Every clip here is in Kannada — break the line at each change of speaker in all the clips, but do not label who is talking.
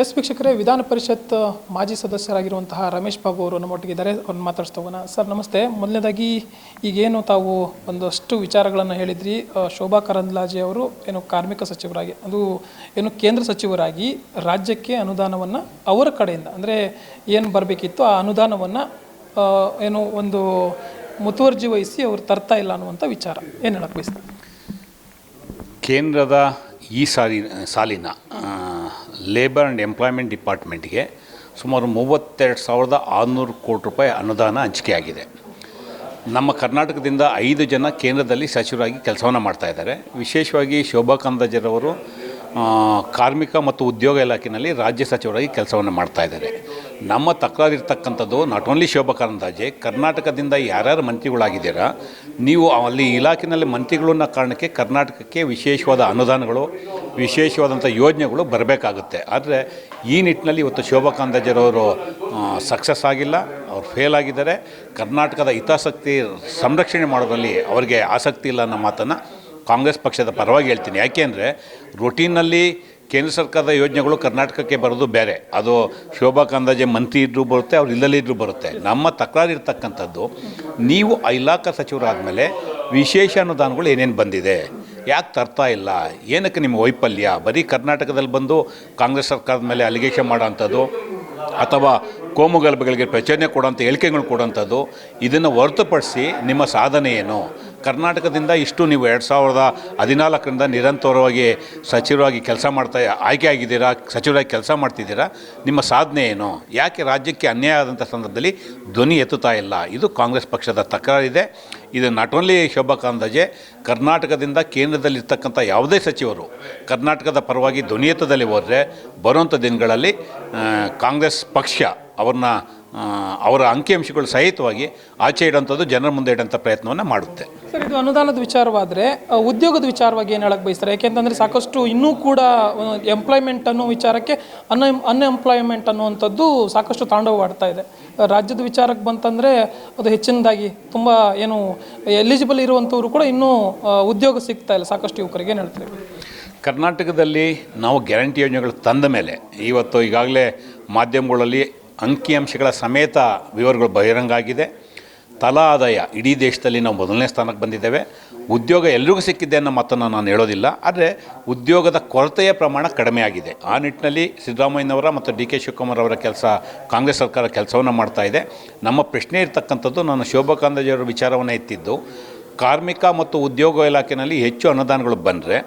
ಎಸ್ ವೀಕ್ಷಕರೇ, ವಿಧಾನ ಪರಿಷತ್ ಮಾಜಿ ಸದಸ್ಯರಾಗಿರುವಂತಹ ರಮೇಶ್ ಬಾಬು ಅವರು ನಮ್ಮೊಟ್ಟಿಗಿದ್ದಾರೆ ಅವ್ರನ್ನ ಮಾತಾಡ್ಸ್ತಾ ಹೋಗೋಣ. ಸರ್, ನಮಸ್ತೆ. ಮೊದಲನೇದಾಗಿ, ಈಗೇನು ತಾವು ಒಂದಷ್ಟು ವಿಚಾರಗಳನ್ನು ಹೇಳಿದ್ರಿ. ಶೋಭಾ ಕರಂದ್ಲಾಜೆ ಅವರು ಏನು ಕಾರ್ಮಿಕ ಸಚಿವರಾಗಿ, ಅದು ಏನು ಕೇಂದ್ರ ಸಚಿವರಾಗಿ ರಾಜ್ಯಕ್ಕೆ ಅನುದಾನವನ್ನು ಅವರ ಕಡೆಯಿಂದ, ಅಂದರೆ ಏನು ಬರಬೇಕಿತ್ತು, ಆ ಅನುದಾನವನ್ನು ಏನು ಒಂದು ಮುತುವರ್ಜಿ ವಹಿಸಿ ಅವರು ತರ್ತಾ ಇಲ್ಲ ಅನ್ನುವಂಥ ವಿಚಾರ. ಏನು ಹೇಳಕ್ಕೆ ಬಯಸ್ತಾರೆ?
ಕೇಂದ್ರದ ಈ ಸಾಲಿನ ಸಾಲಿನ ಲೇಬರ್ ಆ್ಯಂಡ್ ಎಂಪ್ಲಾಯ್ಮೆಂಟ್ ಡಿಪಾರ್ಟ್ಮೆಂಟ್ಗೆ ಸುಮಾರು ಮೂವತ್ತೆರಡು ಸಾವಿರದ ಆರುನೂರು ಕೋಟಿ ರೂಪಾಯಿ ಅನುದಾನ ಹಂಚಿಕೆಯಾಗಿದೆ. ನಮ್ಮ ಕರ್ನಾಟಕದಿಂದ ಐದು ಜನ ಕೇಂದ್ರದಲ್ಲಿ ಸಚಿವರಾಗಿ ಕೆಲಸವನ್ನು ಮಾಡ್ತಾಯಿದ್ದಾರೆ ವಿಶೇಷವಾಗಿ ಶೋಭಾ ಕಂದಜರವರು ಕಾರ್ಮಿಕ ಮತ್ತು ಉದ್ಯೋಗ ಇಲಾಖೆಯಲ್ಲಿ ರಾಜ್ಯ ಸಚಿವರಾಗಿ ಕೆಲಸವನ್ನು ಮಾಡ್ತಾ ಇದ್ದಾರೆ. ನಮ್ಮ ತಕರಾರಿರ್ತಕ್ಕಂಥದ್ದು ನಾಟ್ ಓನ್ಲಿ ಶೋಭಾ ಕಾರಂದಾಜೆ ಕರ್ನಾಟಕದಿಂದ ಯಾರ್ಯಾರು ಮಂತ್ರಿಗಳಾಗಿದ್ದೀರಾ, ನೀವು ಅಲ್ಲಿ ಇಲಾಖೆಯಲ್ಲಿ ಮಂತ್ರಿಗಳನ್ನ ಕಾರಣಕ್ಕೆ ಕರ್ನಾಟಕಕ್ಕೆ ವಿಶೇಷವಾದ ಅನುದಾನಗಳು, ವಿಶೇಷವಾದಂಥ ಯೋಜನೆಗಳು ಬರಬೇಕಾಗುತ್ತೆ. ಆದರೆ ಈ ನಿಟ್ಟಿನಲ್ಲಿ ಇವತ್ತು ಶೋಭಾ ಕಾರಂದಾಜರವರು ಸಕ್ಸಸ್ ಆಗಿಲ್ಲ, ಅವ್ರು ಫೇಲ್ ಆಗಿದ್ದಾರೆ. ಕರ್ನಾಟಕದ ಹಿತಾಸಕ್ತಿ ಸಂರಕ್ಷಣೆ ಮಾಡೋದ್ರಲ್ಲಿ ಅವರಿಗೆ ಆಸಕ್ತಿ ಇಲ್ಲ ಅನ್ನೋ ಮಾತನ್ನು ಕಾಂಗ್ರೆಸ್ ಪಕ್ಷದ ಪರವಾಗಿ ಹೇಳ್ತೀನಿ. ಯಾಕೆಂದರೆ ರೊಟೀನಲ್ಲಿ ಕೇಂದ್ರ ಸರ್ಕಾರದ ಯೋಜನೆಗಳು ಕರ್ನಾಟಕಕ್ಕೆ ಬರೋದು ಬೇರೆ. ಅದು ಶೋಭಾ ಕಂದಾಜೆ ಮಂತ್ರಿ ಇದ್ರೂ ಬರುತ್ತೆ, ಅವ್ರು ಇಲ್ಲದೇ ಇದ್ರೂ ಬರುತ್ತೆ. ನಮ್ಮ ತಕರಾರು ಇರ್ತಕ್ಕಂಥದ್ದು, ನೀವು ಇಲಾಖಾ ಸಚಿವರಾದಮೇಲೆ ವಿಶೇಷ ಅನುದಾನಗಳು ಏನೇನು ಬಂದಿದೆ, ಯಾಕೆ ತರ್ತಾ ಇಲ್ಲ, ಏನಕ್ಕೆ ನಿಮ್ಮ ವೈಫಲ್ಯ? ಬರೀ ಕರ್ನಾಟಕದಲ್ಲಿ ಬಂದು ಕಾಂಗ್ರೆಸ್ ಸರ್ಕಾರದ ಮೇಲೆ ಅಲಿಗೇಷನ್ ಮಾಡೋವಂಥದ್ದು ಅಥವಾ ಕೋಮುಗಲಭೆಗಳಿಗೆ ಪ್ರಚೋದನೆ ಕೊಡೋಂಥ ಹೇಳಿಕೆಗಳು ಕೊಡೋಂಥದ್ದು, ಇದನ್ನು ಹೊರತುಪಡಿಸಿ ನಿಮ್ಮ ಸಾಧನೆ ಏನು? ಕರ್ನಾಟಕದಿಂದ ಇಷ್ಟು ನೀವು ಎರಡು ಸಾವಿರದ ಹದಿನಾಲ್ಕರಿಂದ ನಿರಂತರವಾಗಿ ಸಚಿವರಾಗಿ ಕೆಲಸ ಮಾಡ್ತಾ, ಆಯ್ಕೆ ಆಗಿದ್ದೀರಾ, ಸಚಿವರಾಗಿ ಕೆಲಸ ಮಾಡ್ತಿದ್ದೀರಾ, ನಿಮ್ಮ ಸಾಧನೆ ಏನು? ಯಾಕೆ ರಾಜ್ಯಕ್ಕೆ ಅನ್ಯಾಯ ಆದಂಥ ಸಂದರ್ಭದಲ್ಲಿ ಧ್ವನಿ ಎತ್ತುತ್ತಾ ಇಲ್ಲ? ಇದು ಕಾಂಗ್ರೆಸ್ ಪಕ್ಷದ ತಕರಾರಿದೆ. ಇದು ನಾಟ್ ಓನ್ಲಿ ಶೋಭಾ ಕಾಂದಾಜೆ ಕರ್ನಾಟಕದಿಂದ ಕೇಂದ್ರದಲ್ಲಿರ್ತಕ್ಕಂಥ ಯಾವುದೇ ಸಚಿವರು ಕರ್ನಾಟಕದ ಪರವಾಗಿ ಧ್ವನಿ ಎತ್ತದಲ್ಲಿ ಹೋದರೆ ಬರುವಂಥ ದಿನಗಳಲ್ಲಿ ಕಾಂಗ್ರೆಸ್ ಪಕ್ಷ ಅವ್ರನ್ನ ಅವರ ಅಂಕಿಅಂಶಗಳು ಸಹಿತವಾಗಿ ಆಚೆ ಇಡೋಂಥದ್ದು ಜನರ ಮುಂದೆ ಇಡೋಂಥ ಪ್ರಯತ್ನವನ್ನು ಮಾಡುತ್ತೆ.
ಸರ್ ಇದು ಅನುದಾನದ ವಿಚಾರವಾದರೆ ಉದ್ಯೋಗದ ವಿಚಾರವಾಗಿ ಏನು ಹೇಳಕ್ಕೆ ಬಯಸ್ತಾರೆ? ಯಾಕೆಂತಂದರೆ ಸಾಕಷ್ಟು ಇನ್ನೂ ಕೂಡ ಎಂಪ್ಲಾಯ್ಮೆಂಟ್ ಅನ್ನೋ ವಿಚಾರಕ್ಕೆ ಅನ್ ಅನ್ಎಂಪ್ಲಾಯ್ಮೆಂಟ್ ಅನ್ನುವಂಥದ್ದು ಸಾಕಷ್ಟು ತಾಂಡವವಾಡ್ತಾ ಇದೆ. ರಾಜ್ಯದ ವಿಚಾರಕ್ಕೆ ಬಂತಂದರೆ ಅದು ಹೆಚ್ಚಿನದಾಗಿ ತುಂಬ ಏನು ಎಲಿಜಿಬಲ್ ಇರುವಂಥವ್ರು ಕೂಡ ಇನ್ನೂ ಉದ್ಯೋಗ ಸಿಗ್ತಾ ಇಲ್ಲ ಸಾಕಷ್ಟು ಯುವಕರಿಗೆ. ಏನು ಹೇಳ್ತಾರೆ?
ಕರ್ನಾಟಕದಲ್ಲಿ ನಾವು ಗ್ಯಾರಂಟಿ ಯೋಜನೆಗಳು ತಂದ ಮೇಲೆ ಇವತ್ತು ಈಗಾಗಲೇ ಮಾಧ್ಯಮಗಳಲ್ಲಿ ಅಂಕಿಅಂಶಗಳ ಸಮೇತ ವಿವರಗಳು ಬಹಿರಂಗ ಆಗಿದೆ ತಲಾ ಆದಾಯ ಇಡೀ ದೇಶದಲ್ಲಿ ನಾವು ಮೊದಲನೇ ಸ್ಥಾನಕ್ಕೆ ಬಂದಿದ್ದೇವೆ. ಉದ್ಯೋಗ ಎಲ್ರಿಗೂ ಸಿಕ್ಕಿದೆ ಅನ್ನೋ ಮಾತನ್ನು ನಾನು ಹೇಳೋದಿಲ್ಲ. ಆದರೆ ಉದ್ಯೋಗದ ಕೊರತೆಯ ಪ್ರಮಾಣ ಕಡಿಮೆ ಆಗಿದೆ. ಆ ನಿಟ್ಟಿನಲ್ಲಿ ಸಿದ್ದರಾಮಯ್ಯನವರ ಮತ್ತು ಡಿ ಕೆ ಶಿವಕುಮಾರ್ ಅವರ ಕೆಲಸ, ಕಾಂಗ್ರೆಸ್ ಸರ್ಕಾರ ಕೆಲಸವನ್ನು ಮಾಡ್ತಾ ಇದೆ. ನಮ್ಮ ಪ್ರಶ್ನೆ ಇರತಕ್ಕಂಥದ್ದು, ನಾನು ಶೋಭಾ ಕಾಂತರಾಜಿಯವರ ವಿಚಾರವನ್ನು ಎತ್ತಿದ್ದು ಕಾರ್ಮಿಕ ಮತ್ತು ಉದ್ಯೋಗ ಇಲಾಖೆಯಲ್ಲಿ ಹೆಚ್ಚು ಅನುದಾನಗಳು ಬಂದರೆ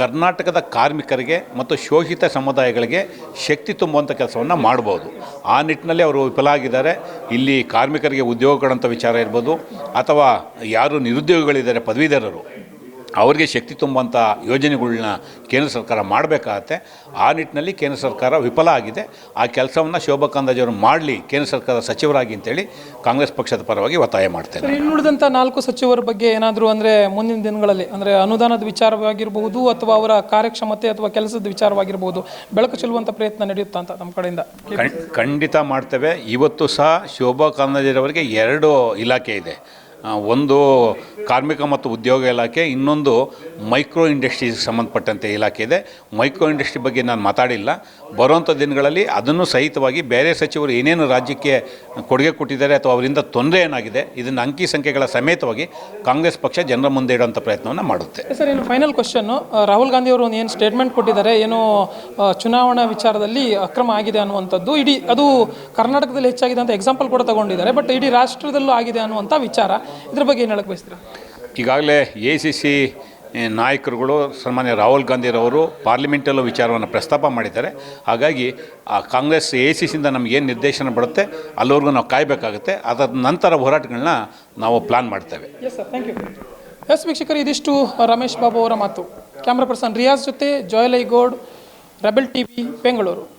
ಕರ್ನಾಟಕದ ಕಾರ್ಮಿಕರಿಗೆ ಮತ್ತು ಶೋಷಿತ ಸಮುದಾಯಗಳಿಗೆ ಶಕ್ತಿ ತುಂಬುವಂಥ ಕೆಲಸವನ್ನು ಮಾಡ್ಬೋದು. ಆ ನಿಟ್ಟಿನಲ್ಲಿ ಅವರು ವಿಫಲ ಆಗಿದ್ದಾರೆ. ಇಲ್ಲಿ ಕಾರ್ಮಿಕರಿಗೆ ಉದ್ಯೋಗಗಳಂಥ ವಿಚಾರ ಇರ್ಬೋದು. ಅಥವಾ ಯಾರು ನಿರುದ್ಯೋಗಿಗಳಿದ್ದಾರೆ, ಪದವೀಧರರು ಅವರಿಗೆ ಶಕ್ತಿ ತುಂಬುವಂಥ ಯೋಜನೆಗಳನ್ನ ಕೇಂದ್ರ ಸರ್ಕಾರ ಮಾಡಬೇಕಾಗತ್ತೆ. ಆ ನಿಟ್ಟಿನಲ್ಲಿ ಕೇಂದ್ರ ಸರ್ಕಾರ ವಿಫಲ ಆಗಿದೆ. ಆ ಕೆಲಸವನ್ನು ಶೋಭಾ ಕಂದಾಜವರು ಮಾಡಲಿ ಕೇಂದ್ರ ಸರ್ಕಾರದ ಸಚಿವರಾಗಿ ಅಂತೇಳಿ ಕಾಂಗ್ರೆಸ್ ಪಕ್ಷದ ಪರವಾಗಿ ಒತ್ತಾಯ ಮಾಡ್ತೇನೆ.
ಇನ್ನುಳಿದಂಥ ನಾಲ್ಕು ಸಚಿವರ ಬಗ್ಗೆ ಏನಾದರೂ ಅಂದರೆ ಮುಂದಿನ ದಿನಗಳಲ್ಲಿ ಅಂದರೆ ಅನುದಾನದ ವಿಚಾರವಾಗಿರಬಹುದು ಅಥವಾ ಅವರ ಕಾರ್ಯಕ್ಷಮತೆ ಅಥವಾ ಕೆಲಸದ ವಿಚಾರವಾಗಿರಬಹುದು ಬೆಳಕು ಚೆಲ್ಲುವಂಥ ಪ್ರಯತ್ನ ನಡೆಯುತ್ತಾ ಅಂತ ನಮ್ಮ ಕಡೆಯಿಂದ?
ಖಂಡ್- ಖಂಡಿತ ಮಾಡ್ತೇವೆ. ಇವತ್ತು ಸಹ ಶೋಭಾ ಕಾಂದಾಜರವರಿಗೆ ಎರಡು ಇಲಾಖೆ ಇದೆ. ಒಂದು ಕಾರ್ಮಿಕ ಮತ್ತು ಉದ್ಯೋಗ ಇಲಾಖೆ, ಇನ್ನೊಂದು ಮೈಕ್ರೋ ಇಂಡಸ್ಟ್ರೀಸ್ಗೆ ಸಂಬಂಧಪಟ್ಟಂತೆ ಇಲಾಖೆ ಇದೆ. ಮೈಕ್ರೋ ಇಂಡಸ್ಟ್ರಿ ಬಗ್ಗೆ ನಾನು ಮಾತಾಡಿಲ್ಲ. ಬರುವಂಥ ದಿನಗಳಲ್ಲಿ ಅದನ್ನು ಸಹಿತವಾಗಿ ಬೇರೆ ಸಚಿವರು ಏನೇನು ರಾಜ್ಯಕ್ಕೆ ಕೊಡುಗೆ ಕೊಟ್ಟಿದ್ದಾರೆ ಅಥವಾ ಅವರಿಂದ ತೊಂದರೆ ಏನಾಗಿದೆ, ಇದನ್ನು ಅಂಕಿ ಸಂಖ್ಯೆಗಳ ಸಮೇತವಾಗಿ ಕಾಂಗ್ರೆಸ್ ಪಕ್ಷ ಜನರ ಮುಂದೆ ಇಡುವಂಥ ಪ್ರಯತ್ನವನ್ನು ಮಾಡುತ್ತೆ.
ಸರ್ ಏನು ಫೈನಲ್ ಕ್ವಶನ್ನು ರಾಹುಲ್ ಗಾಂಧಿ ಅವರು ಏನು ಸ್ಟೇಟ್ಮೆಂಟ್ ಕೊಟ್ಟಿದ್ದಾರೆ, ಏನು ಚುನಾವಣಾ ವಿಚಾರದಲ್ಲಿ ಅಕ್ರಮ ಆಗಿದೆ ಅನ್ನುವಂಥದ್ದು, ಇಡೀ ಅದು ಕರ್ನಾಟಕದಲ್ಲಿ ಹೆಚ್ಚಾಗಿದೆ ಅಂತ ಎಕ್ಸಾಂಪಲ್ ಕೂಡ ತಗೊಂಡಿದ್ದಾರೆ ಬಟ್ ಇಡೀ ರಾಷ್ಟ್ರದಲ್ಲೂ ಆಗಿದೆ ಅನ್ನುವಂಥ ವಿಚಾರ. ಇದ್ರ ಬಗ್ಗೆ ಏನು ಹೇಳಕ್ಕೆ ಬಯಸ್ತೀರಾ?
ಈಗಾಗಲೇ ಎ ಸಿ ಸಿ ನಾಯಕರುಗಳು ಸನ್ಮಾನ್ಯ ರಾಹುಲ್ ಗಾಂಧಿರವರು ಪಾರ್ಲಿಮೆಂಟಲ್ಲೂ ವಿಚಾರವನ್ನು ಪ್ರಸ್ತಾಪ ಮಾಡಿದ್ದಾರೆ. ಹಾಗಾಗಿ ಆ ಕಾಂಗ್ರೆಸ್ ಎ ಸಿ ಸಿಯಿಂದ ಏನು ನಿರ್ದೇಶನ ಬರುತ್ತೆ ಅಲ್ಲಿವರೆಗೂ ನಾವು ಕಾಯಬೇಕಾಗುತ್ತೆ. ಅದರ ನಂತರ ಹೋರಾಟಗಳನ್ನ ನಾವು ಪ್ಲಾನ್ ಮಾಡ್ತೇವೆ.
Yes sir thank you yes ವೀಕ್ಷಕರು ಇದಿಷ್ಟು ರಮೇಶ್ ಬಾಬು ಅವರ ಮಾತು. ಕ್ಯಾಮ್ರಾ ಪರ್ಸನ್ ರಿಯಾಜ್ ಜೊತೆ ಜೋಯಲೈಗೌಡ್ ರೆಬೆಲ್ ಟಿವಿ ಬೆಂಗಳೂರು